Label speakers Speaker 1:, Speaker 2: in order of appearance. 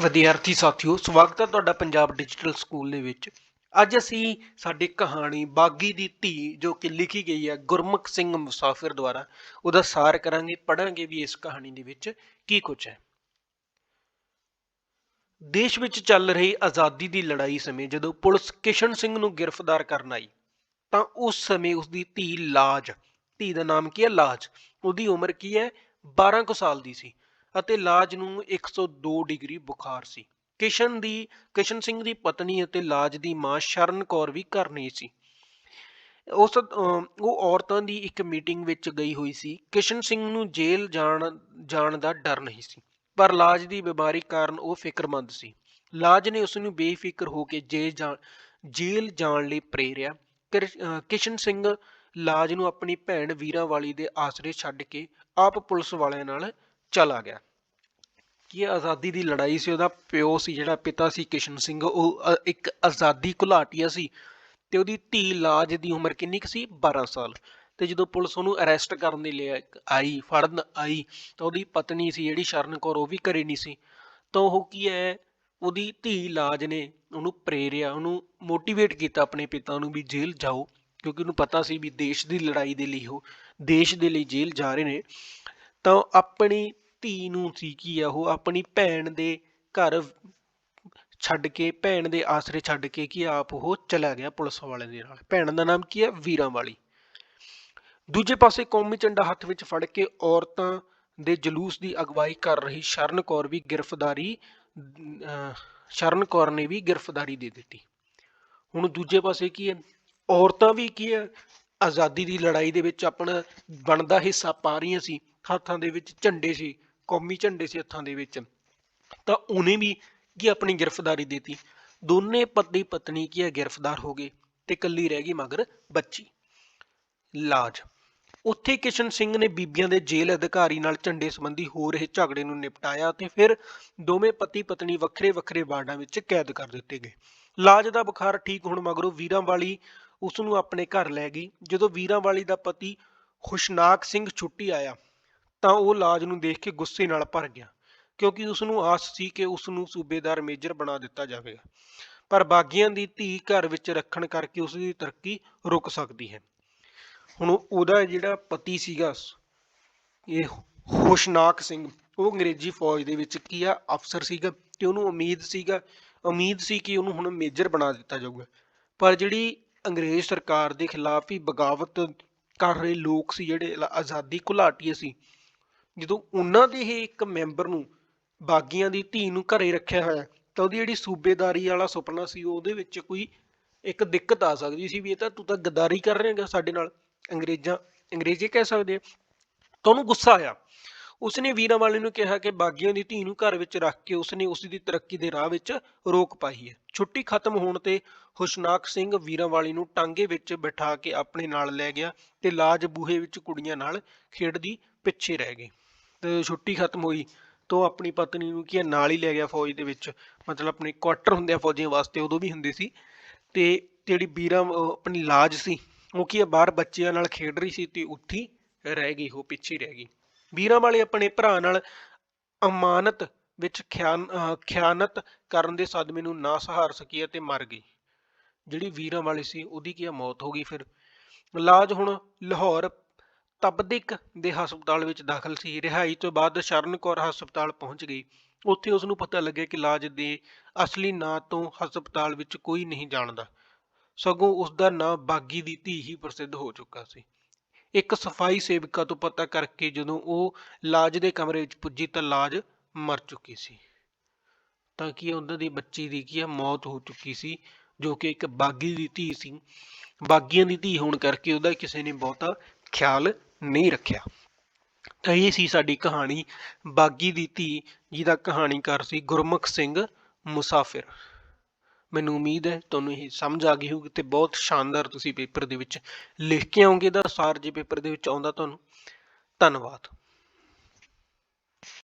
Speaker 1: ਵਿਦਿਆਰਥੀ ਸਾਥੀਓ, ਸਵਾਗਤ ਹੈ ਤੁਹਾਡਾ ਪੰਜਾਬ ਡਿਜੀਟਲ ਸਕੂਲ ਦੇ ਵਿੱਚ। ਅੱਜ ਅਸੀਂ ਸਾਡੀ ਕਹਾਣੀ ਬਾਗੀ ਦੀ ਧੀ, ਜੋ ਕਿ ਲਿਖੀ ਗਈ ਹੈ ਗੁਰਮੁਖ ਸਿੰਘ ਮੁਸਾਫਿਰ ਦੁਆਰਾ, ਉਹਦਾ ਸਾਰ ਕਰਾਂਗੇ ਪੜਾਂਗੇ ਵੀ ਇਸ ਕਹਾਣੀ ਦੇ ਵਿੱਚ ਕੀ ਕੁਝ ਹੈ। ਦੇਸ਼ ਵਿੱਚ ਚੱਲ ਰਹੀ ਆਜ਼ਾਦੀ ਦੀ ਲੜਾਈ ਸਮੇਂ ਜਦੋਂ ਪੁਲਿਸ ਕਿਸ਼ਨ ਸਿੰਘ ਨੂੰ ਗ੍ਰਿਫਤਾਰ ਕਰਨ ਆਈ, ਤਾਂ ਉਸ ਸਮੇਂ ਉਸ ਦੀ ਧੀ ਲਾਜ, ਧੀ ਦਾ ਨਾਮ ਕੀ ਹੈ? ਲਾਜ। ਉਹਦੀ ਉਮਰ ਕੀ ਹੈ? 12 ਕੁ ਸਾਲ ਦੀ ਸੀ। ਅਤੇ ਲਾਜ ਨੂੰ 102 ਡਿਗਰੀ ਬੁਖਾਰ ਸੀ। ਕਿਸ਼ਨ ਦੀ ਕਿਸ਼ਨ ਸਿੰਘ ਦੀ ਪਤਨੀ ਅਤੇ ਲਾਜ ਦੀ ਮਾਂ ਸ਼ਰਨ ਕੌਰ ਵੀ ਘਰ ਨਹੀਂ ਸੀ। ਉਸ ਉਹ ਔਰਤਾਂ ਦੀ ਇੱਕ ਮੀਟਿੰਗ ਵਿੱਚ ਗਈ ਹੋਈ ਸੀ। ਕਿਸ਼ਨ ਸਿੰਘ ਨੂੰ ਜੇਲ੍ਹ ਜਾਣ ਜਾਣ ਦਾ ਡਰ ਨਹੀਂ ਸੀ। ਪਰ ਲਾਜ ਦੀ ਬਿਮਾਰੀ ਕਾਰਨ ਉਹ ਫਿਕਰਮੰਦ ਸੀ। ਲਾਜ ਨੇ ਉਸ ਨੂੰ ਬੇਫਿਕਰ ਹੋ ਕੇ ਜੇਲ੍ਹ ਜਾਣ ਜੇਲ੍ਹ ਜਾਣ ਲਈ ਪ੍ਰੇਰਿਆ। ਕਿਰ- ਅਹ, ਕਿਸ਼ਨ ਸਿੰਘ ਲਾਜ ਨੂੰ ਆਪਣੀ ਭੈਣ ਵੀਰਾਂ ਵਾਲੀ ਦੇ ਆਸਰੇ ਛੱਡ ਕੇ ਆਪ ਪੁਲਿਸ ਵਾਲਿਆਂ ਨਾਲ ਚਲਾ ਗਿਆ। ਕਿ ਆਜ਼ਾਦੀ ਦੀ ਲੜਾਈ ਸੀ? ਉਹਦਾ ਪਿਓ ਸੀ, ਜਿਹੜਾ ਪਿਤਾ ਸੀ ਕਿਸ਼ਨ ਸਿੰਘ। ਉਹ ਇੱਕ ਆਜ਼ਾਦੀ ਘੁਲਾਟੀਆ ਸੀ ਤੇ ਉਹਦੀ ਧੀ ਲਾਜ ਦੀ ਉਮਰ ਕਿੰਨੀ ਕੁ ਸੀ? 12 ਸਾਲ। ਤੇ ਜਦੋਂ ਪੁਲਿਸ ਉਹਨੂੰ ਅਰੈਸਟ ਕਰਨ ਦੇ ਲਈ ਆਈ, ਫੜਨ ਆਈ, ਤਾਂ ਉਹਦੀ ਪਤਨੀ ਸੀ ਜਿਹੜੀ ਸ਼ਰਨ ਕੌਰ, ਉਹ ਵੀ ਘਰੇ ਨਹੀਂ ਸੀ। ਤਾਂ ਉਹ ਕੀ ਹੈ? ਉਹਦੀ ਧੀ ਲਾਜ ਨੇ ਉਹਨੂੰ ਪ੍ਰੇਰਿਆ, ਉਹਨੂੰ ਮੋਟੀਵੇਟ ਕੀਤਾ ਆਪਣੇ ਪਿਤਾ ਨੂੰ ਵੀ ਜੇਲ੍ਹ ਜਾਓ, ਕਿਉਂਕਿ ਉਹਨੂੰ ਪਤਾ ਸੀ ਵੀ ਦੇਸ਼ ਦੀ ਲੜਾਈ ਦੇ ਲਈ ਉਹ, ਦੇਸ਼ ਦੇ ਲਈ ਜੇਲ੍ਹ ਜਾ ਰਹੇ ਨੇ। ਤਾਂ ਆਪਣੀ ਧੀ ਨੂੰ ਸੀ ਕੀ ਆ ਉਹ ਆਪਣੀ ਭੈਣ ਦੇ ਘਰ ਛੱਡ ਕੇ ਭੈਣ ਦੇ ਆਸਰੇ ਛੱਡ ਕੇ ਕੀ ਆਪ ਉਹ ਚਲਾ ਗਿਆ ਪੁਲਿਸ ਵਾਲਿਆਂ ਦੇ ਨਾਲ। ਭੈਣ ਦਾ ਨਾਮ ਕੀ ਹੈ ਵੀਰਾਂ ਵਾਲੀ ਦੂਜੇ ਪਾਸੇ ਕੌਮੀ ਝੰਡਾ ਹੱਥ ਵਿੱਚ ਫੜ ਕੇ ਔਰਤਾਂ ਦੇ ਜਲੂਸ ਦੀ ਅਗਵਾਈ ਕਰ ਰਹੀ ਸ਼ਰਨ ਕੌਰ ਵੀ ਗ੍ਰਿਫਤਾਰੀ ਅਹ, ਸ਼ਰਨ ਕੌਰ ਨੇ ਵੀ ਗ੍ਰਿਫਤਾਰੀ ਦੇ ਦਿੱਤੀ। ਹੁਣ ਦੂਜੇ ਪਾਸੇ ਕੀ ਹੈ ਔਰਤਾਂ ਵੀ ਕੀ ਹੈ ਆਜ਼ਾਦੀ ਦੀ ਲੜਾਈ ਦੇ ਵਿੱਚ ਆਪਣਾ ਬਣਦਾ ਹਿੱਸਾ ਪਾ ਰਹੀਆਂ ਸੀ। ਹੱਥਾਂ ਦੇ ਵਿੱਚ ਝੰਡੇ ਸੀ। ਕੌਮੀ ਝੰਡੇ ਸੀ ਹੱਥਾਂ ਦੇ ਵਿੱਚ, ਤਾਂ ਉਹਨੇ ਵੀ ਕੀ ਆਪਣੀ ਗ੍ਰਿਫਤਾਰੀ ਦਿੱਤੀ? ਦੋਨੇ ਪਤੀ ਪਤਨੀ ਕੀ ਹੈ, ਗ੍ਰਿਫਤਾਰ ਹੋ ਗਏ ਤੇ ਇਕੱਲੀ ਰਹਿ ਗਈ ਮਗਰ ਬੱਚੀ। ਲਾਜ। ਉੱਥੇ ਕਿਸ਼ਨ ਸਿੰਘ ਨੇ ਬੀਬੀਆਂ ਦੇ ਜੇਲ੍ਹ ਅਧਿਕਾਰੀ ਨਾਲ ਝੰਡੇ ਸੰਬੰਧੀ ਹੋ ਰਹੇ ਝਗੜੇ ਨੂੰ ਨਿਪਟਾਇਆ ਤੇ ਫਿਰ ਦੋਵੇਂ ਪਤੀ ਪਤਨੀ ਵੱਖਰੇ ਵੱਖਰੇ ਵਾਰਡਾਂ ਵਿੱਚ ਕੈਦ ਕਰ ਦਿੱਤੇ ਗਏ। ਲਾਜ ਦਾ ਬੁਖਾਰ ਠੀਕ ਹੋਣ ਮਗਰੋਂ ਵੀਰਾਂ ਵਾਲੀ ਉਸ ਨੂੰ ਆਪਣੇ ਘਰ ਲੈ ਗਈ। ਜਦੋਂ ਵੀਰਾਂ ਵਾਲੀ ਦਾ ਪਤੀ ਖੁਸ਼ਨਾਕ ਸਿੰਘ ਛੁੱਟੀ ਆਇਆ ਤਾਂ ਉਹ ਲਾਜ ਨੂੰ ਦੇਖ ਕੇ ਗੁੱਸੇ ਨਾਲ ਭਰ ਗਿਆ, ਕਿਉਂਕਿ ਉਸ ਨੂੰ ਆਸ ਸੀ ਕਿ ਉਸ ਨੂੰ ਸੂਬੇਦਾਰ ਮੇਜਰ ਬਣਾ ਦਿੱਤਾ ਜਾਵੇਗਾ। ਪਰ ਬਾਗੀਆਂ ਦੀ ਧੀ ਘਰ ਵਿੱਚ ਰੱਖਣ ਕਰਕੇ ਉਸ ਦੀ ਤਰੱਕੀ ਰੁਕ ਸਕਦੀ ਹੈ। ਹੁਣ ਉਹਦਾ ਜਿਹੜਾ ਪਤੀ ਸੀਗਾ ਇਹ ਖੁਸ਼ਨਾਕ ਸਿੰਘ, ਉਹ ਅੰਗਰੇਜ਼ੀ ਫੌਜ ਦੇ ਵਿੱਚ ਕੀ ਆ, ਅਫਸਰ ਸੀਗਾ ਤੇ ਉਹਨੂੰ ਉਮੀਦ ਸੀਗਾ, ਉਮੀਦ ਸੀ ਕਿ ਉਹਨੂੰ ਹੁਣ ਮੇਜਰ ਬਣਾ ਦਿੱਤਾ ਜਾਊਗਾ। ਪਰ ਜਿਹੜੀ ਅੰਗਰੇਜ਼ ਸਰਕਾਰ ਦੇ ਖਿਲਾਫ ਹੀ ਬਗਾਵਤ ਕਰ ਰਹੇ ਲੋਕ ਸੀ, ਜਿਹੜੇ ਆਜ਼ਾਦੀ ਘੁਲਾਟੀਏ ਸੀ ਜਦੋਂ ਉਹਨਾਂ ਦੇ ਹੀ ਇੱਕ ਮੈਂਬਰ ਨੂੰ, ਬਾਗੀਆਂ ਦੀ ਧੀ ਨੂੰ ਘਰੇ ਰੱਖਿਆ ਹੋਇਆ, ਤਾਂ ਉਹਦੀ ਜਿਹੜੀ ਸੂਬੇਦਾਰੀ ਵਾਲਾ ਸੁਪਨਾ ਸੀ ਉਹਦੇ ਵਿੱਚ ਕੋਈ ਇੱਕ ਦਿੱਕਤ ਆ ਸਕਦੀ ਸੀ ਵੀ ਇਹ ਤਾਂ ਤੂੰ ਤਾਂ ਗਦਾਰੀ ਕਰ ਰਿਹਾਗਾ ਸਾਡੇ ਨਾਲ। ਅੰਗਰੇਜ਼ਾਂ, ਅੰਗਰੇਜ਼ੀ ਕਹਿ ਸਕਦੇ ਆ, ਤਾਂ ਉਹਨੂੰ ਗੁੱਸਾ ਆਇਆ। ਉਸਨੇ ਵੀਰਾਂਵਾਲੇ ਨੂੰ ਕਿਹਾ ਕਿ ਬਾਗੀਆਂ ਦੀ ਧੀ ਨੂੰ ਘਰ ਵਿੱਚ ਰੱਖ ਕੇ ਉਸਨੇ ਉਸ ਦੀ ਤਰੱਕੀ ਦੇ ਰਾਹ ਵਿੱਚ ਰੋਕ ਪਾਈ ਹੈ। ਛੁੱਟੀ ਖਤਮ ਹੋਣ ਤੇ ਹੁਸ਼ਨਾਕ ਸਿੰਘ ਵੀਰਾਂਵਾਲੀ ਨੂੰ ਟਾਂਗੇ ਵਿੱਚ ਬਿਠਾ ਕੇ ਆਪਣੇ ਨਾਲ ਲੈ ਗਿਆ ਤੇ ਲਾਜ ਬੂਹੇ ਵਿੱਚ ਕੁੜੀਆਂ ਨਾਲ ਖੇਡਦੀ ਪਿੱਛੇ ਰਹਿ ਗਈ। ਤੇ ਛੁੱਟੀ ਖਤਮ ਹੋਈ ਤਾਂ ਉਹ ਆਪਣੀ ਪਤਨੀ ਨੂੰ ਕੀ ਹੈ, ਨਾਲ ਹੀ ਲੈ ਗਿਆ ਫੌਜ ਦੇ ਵਿੱਚ। ਮਤਲਬ ਆਪਣੇ ਕੁਆਟਰ ਹੁੰਦੇ ਆ ਫੌਜੀਆਂ ਵਾਸਤੇ ਉਦੋਂ ਵੀ ਹੁੰਦੇ ਸੀ। ਤੇ ਜਿਹੜੀ ਵੀਰਾਂ ਆਪਣੀ ਲਾਜ ਸੀ ਉਹ ਕੀ ਹੈ ਬਾਹਰ ਬੱਚਿਆਂ ਨਾਲ ਖੇਡ ਰਹੀ ਸੀ ਤੇ ਉੱਥੇ ਰਹਿ ਗਈ ਉਹ ਪਿੱਛੇ ਰਹਿ ਗਈ। ਵੀਰਾਂ ਵਾਲੇ ਆਪਣੇ ਭਰਾ ਨਾਲ ਅਮਾਨਤ ਵਿੱਚ ਖਿਆਨ, ਅਹ ਖਿਆਨਤ ਕਰਨ ਦੇ ਸਦਮੇ ਨੂੰ ਨਾ ਸਹਾਰ ਸਕੀ ਅਤੇ ਮਰ ਗਈ। ਜਿਹੜੀ ਵੀਰਾਂ ਵਾਲੀ ਸੀ, ਉਹਦੀ ਕੀ ਮੌਤ ਹੋ ਗਈ ਫਿਰ। ਇਲਾਜ ਹੁਣ ਲਾਹੌਰ ਤਬਦਿਕ ਦੇ ਹਸਪਤਾਲ ਵਿੱਚ ਦਾਖਲ ਸੀ। ਰਿਹਾਈ ਤੋਂ ਬਾਅਦ ਸ਼ਰਨ ਕੌਰ ਹਸਪਤਾਲ ਪਹੁੰਚ ਗਈ। ਉੱਥੇ ਉਸ ਨੂੰ ਪਤਾ ਲੱਗਿਆ ਕਿ ਇਲਾਜ ਦੇ ਅਸਲੀ ਨਾਂ ਤੋਂ ਹਸਪਤਾਲ ਵਿੱਚ ਕੋਈ ਨਹੀਂ ਜਾਣਦਾ। ਸਗੋਂ ਉਸ ਦਾ ਨਾਂ ਬਾਗੀ ਦੀ ਧੀ ਹੀ ਪ੍ਰਸਿੱਧ ਹੋ ਚੁੱਕਾ ਸੀ। ਇੱਕ ਸਫ਼ਾਈ ਸੇਵਿਕਾ ਤੋਂ ਪਤਾ ਕਰਕੇ ਜਦੋਂ ਉਹ ਲਾਜ ਦੇ ਕਮਰੇ ਵਿੱਚ ਪੁੱਜੀ ਤਾਂ ਲਾਜ ਮਰ ਚੁੱਕੀ ਸੀ। ਤਾਂ ਕਿ ਉਹਨਾਂ ਦੀ ਬੱਚੀ ਦੀ ਕੀ ਹੈ ਮੌਤ ਹੋ ਚੁੱਕੀ ਸੀ, ਜੋ ਕਿ ਇੱਕ ਬਾਗੀ ਦੀ ਧੀ ਸੀ। ਬਾਗੀਆਂ ਦੀ ਧੀ ਹੋਣ ਕਰਕੇ ਉਹਦਾ ਕਿਸੇ ਨੇ ਬਹੁਤਾ ਖਿਆਲ ਨਹੀਂ ਰੱਖਿਆ। ਤਾਂ ਇਹ ਸੀ ਸਾਡੀ ਕਹਾਣੀ, ਬਾਗੀ ਦੀ ਧੀ, ਜਿਹਦਾ ਕਹਾਣੀਕਾਰ ਸੀ ਗੁਰਮੁਖ ਸਿੰਘ ਮੁਸਾਫਿਰ। ਮੈਨੂੰ ਉਮੀਦ ਹੈ ਤੁਹਾਨੂੰ ਇਹ ਸਮਝ ਆ ਗਈ ਹੋਊਗੀ ਤੇ ਬਹੁਤ ਸ਼ਾਨਦਾਰ ਤੁਸੀਂ ਪੇਪਰ ਦੇ ਵਿੱਚ ਲਿਖ ਕੇ ਆਉਂਗੇ ਦਾ ਸਾਰ ਜੇ ਪੇਪਰ ਦੇ ਵਿੱਚ ਆਉਂਦਾ ਤੁਹਾਨੂੰ। ਧੰਨਵਾਦ।